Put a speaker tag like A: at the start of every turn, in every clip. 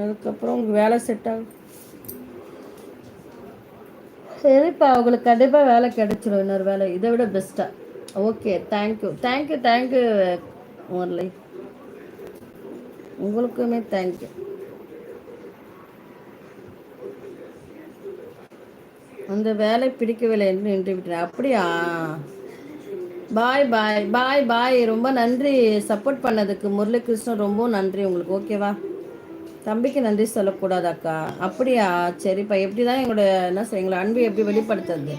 A: அதுக்கப்புறம் உங்களுக்கு வேலை செட் ஆகும் சரிப்பா உங்களுக்கு கண்டிப்பாக வேலை கிடைச்சிடும் இன்னொரு வேலை. இதை விட பெஸ்ட்டாக okay thank you thank you thank you Murali உங்களுக்குமே தேங்க்யூ அந்த வேலை பிடிக்கவில்லை என்று நின்று விட்டேன் அப்படியா? பாய் பாய் பாய் பாய் ரொம்ப நன்றி. சப்போர்ட் பண்ணதுக்கு முரளிகிருஷ்ணன் ரொம்ப நன்றி உங்களுக்கு. ஓகேவா தம்பிக்கு நன்றி சொல்லக்கூடாது அக்கா அப்படியா? சரிப்பா. எப்படி தான் எங்களோட என்ன சொல்ல எங்களோட அன்பு எப்படி வெளிப்படுத்துறது?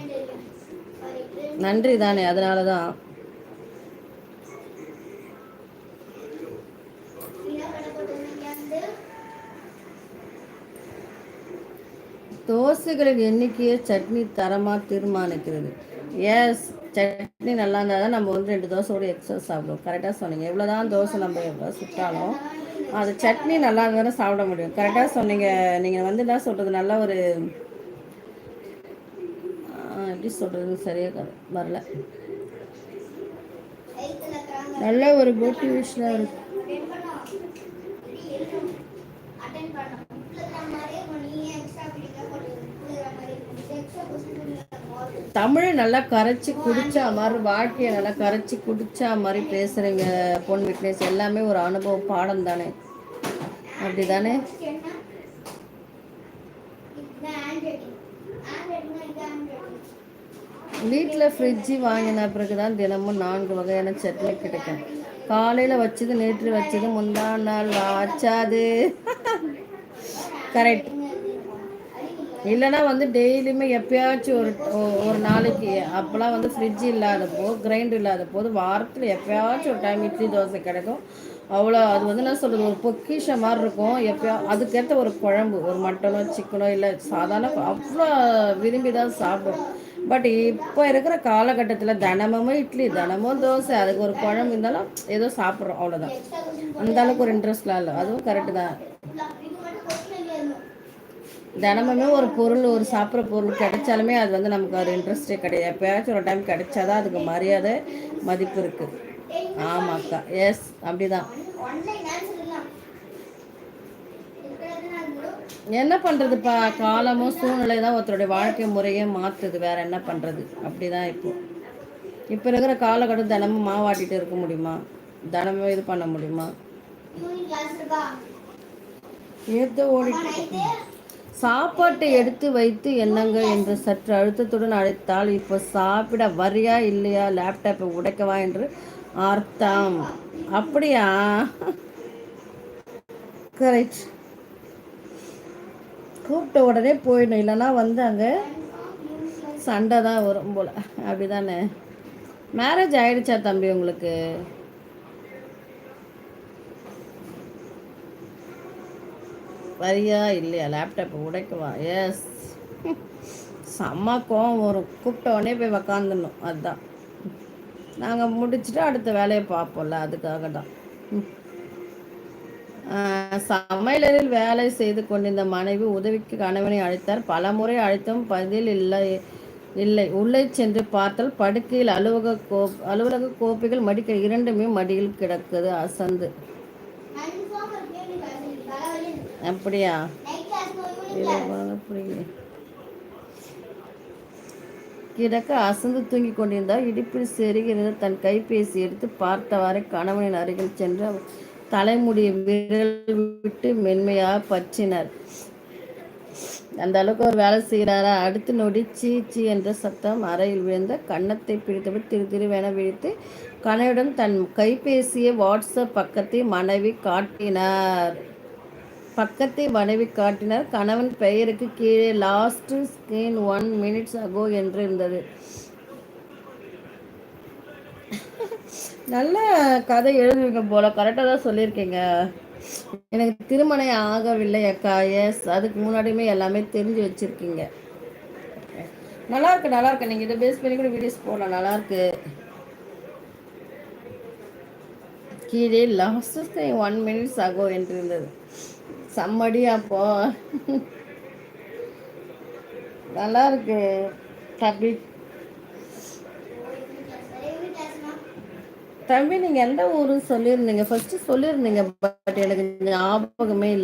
A: நன்றி தானே அதனால தான் தோசைகளின் எண்ணிக்கையை சட்னி தரமாக தீர்மானிக்கிறது. எஸ் சட்னி நல்லா இருந்தால் தான் நம்ம வந்து ரெண்டு தோசை கூட எக்ஸ்ட்ரா சாப்பிடுவோம். கரெக்டாக சொன்னீங்க. எவ்வளோ தான் தோசை நம்ம எவ்வளோ சுட்டாலும். அது சட்னி நல்லா இருந்தால் சாப்பிட முடியும். கரெக்டாக சொன்னீங்க. நீங்கள் வந்து என்ன சொல்கிறது நல்ல ஒரு எப்படி சொல்கிறது சரியாக வரல. நல்ல ஒரு மோட்டிவேஷனாக இருக்கு தமிழை நல்லா கரைச்சி குடிச்சா மாதிரி வாழ்க்கையை நல்லா கரைச்சி குடிச்சா மாதிரி பேசுகிறீங்க பொன் விக்னேஷ். எல்லாமே ஒரு அனுபவம் பாடம் தானே? அப்படி தானே வீட்டில் ஃப்ரிட்ஜு வாங்கின பிறகு தான் தினமும் நான்கு வகையான சட்னி கிடைக்கும். காலையில் வச்சது நேற்று வச்சது முந்தா நாள் ஆச்சாது. கரெக்ட் இல்லைனா வந்து டெய்லியுமே எப்பயாச்சும் ஒரு ஒரு நாளைக்கு அப்போலாம் வந்து ஃப்ரிட்ஜ் இல்லாத போது கிரைண்டர் இல்லாத போது வாரத்தில் எப்பயாச்சும் ஒரு டைம் இட்லி தோசை கிடைக்கும். அவ்வளோ அது வந்து என்ன சொல்கிறது ஒரு பொக்கிஷ மாதிரி இருக்கும். எப்போயோ அதுக்கேற்ற ஒரு குழம்பு ஒரு மட்டனோ சிக்கனோ இல்லை சாதாரண அவ்வளோ விரும்பி தான் சாப்பிடும். பட் இப்போ இருக்கிற காலகட்டத்தில் தினமும் இட்லி தினமும் தோசை அதுக்கு ஒரு குழம்பு இருந்தாலும் ஏதோ சாப்பிட்றோம் அவ்வளோதான் அந்த அளவுக்கு ஒரு இன்ட்ரெஸ்ட்லாம் இல்லை. அதுவும் கரெக்டு தான். தினமுமே ஒரு பொருள் ஒரு சாப்பிட்ற பொருள் கிடைச்சாலுமே அது வந்து நமக்கு ஒரு இன்ட்ரெஸ்டே கிடையாது. எப்போயாச்சும் ஒரு டைம் கிடைச்சாதான் அதுக்கு மரியாதை மதிப்பு இருக்குது ஆமாக்கா. எஸ் அப்படிதான். என்ன பண்ணுறதுப்பா காலமும் சூழ்நிலை தான் ஒருத்தருடைய வாழ்க்கை முறையே மாற்றுது வேற என்ன பண்ணுறது அப்படி தான் இப்போ. இப்போ இருக்கிற காலகட்டம் தினமும் மாவாட்டிட்டு இருக்க முடியுமா? தினமும் இது பண்ண முடியுமா? ஏதோ ஓடிட்டு சாப்பாட்டை எடுத்து வைத்து என்னங்க என்று சற்று அழுத்தத்துடன் அழைத்தால் இப்போ சாப்பிட வரியா இல்லையா? லேப்டாப்பை உடைக்கவா என்று அர்த்தம் அப்படியா? கரெக்ட் கூப்பிட்ட உடனே போயிடணும். இல்லைன்னா வந்து அங்கே சண்டை தான் வரும் போல். அப்படி தானே மேரேஜ் ஆயிடுச்சா தம்பி உங்களுக்கு? வரியா? இல்லையா? லேப்டாப்பை உடைக்கவா? எஸ் செம்ம கோவம் வரும். கூப்பிட்ட உடனே போய் உக்காந்துடணும். அதுதான் நாங்கள் முடிச்சுட்டு அடுத்த வேலையை பார்ப்போம்ல அதுக்காக தான் சமையலரில் வேலை செய்து கொண்டிருந்த மனைவி உதவிக்கு கணவனை அழைத்தார். பல முறை அழைத்தும் பதில் இல்லை இல்லை. உள்ளே சென்று பார்த்தால் படுக்கையில் அலுவலக கோ அலுவலக கோப்பைகள் மடிக்க இரண்டுமே மடியில் கிடக்குது. அசந்து. அப்படியா? கிடக்க அசந்து தூங்கி கொண்டிருந்தால் இடுப்பில் செருகிறது தன் கைபேசி எடுத்து பார்த்தவாறு கணவனின் அருகில் சென்று தலைமுடியை விரல் விட்டு மென்மையாக பற்றினர். அந்த அளவுக்கு ஒரு வேலை செய்கிறாரா? அடுத்து நொடி சீ சீ என்ற சத்தம் அறையில் விழுந்த கன்னத்தை பிடித்தவர் திரு திருவென விழித்து கனையுடன் தன் கைபேசியை வாட்ஸ்அப் பக்கத்தை மனைவி காட்டினார். பக்கத்தை மனைவி காட்டினார். கணவன் பெயருக்கு கீழே last screen one minutes ago என்று இருந்தது. நல்ல கதை எழுதுவீங்க போல. கரெக்டாக தான் சொல்லியிருக்கீங்க. எனக்கு திருமணம் ஆகவில்லை அக்கா. எஸ் அதுக்கு முன்னாடியுமே எல்லாமே தெரிஞ்சு வச்சுருக்கீங்க. நல்லா இருக்கு நல்லா இருக்கு. நீங்கள் இதை பேஸ் பண்ணி கூட வீடியோஸ் போடலாம். நல்லா இருக்கு. கீழே லாஸ்ட் ஒன் மினிட்ஸ் ஆகோ என்று இருந்தது. செம்மடியா அப்போ நல்லா இருக்கு தம்பி. தம்பி நீங்கள் எந்த ஊருன்னு சொல்லியிருந்தீங்க? ஃபர்ஸ்ட் சொல்லியிருந்தீங்க பட் எனக்கு ஞாபகமே இல்லை.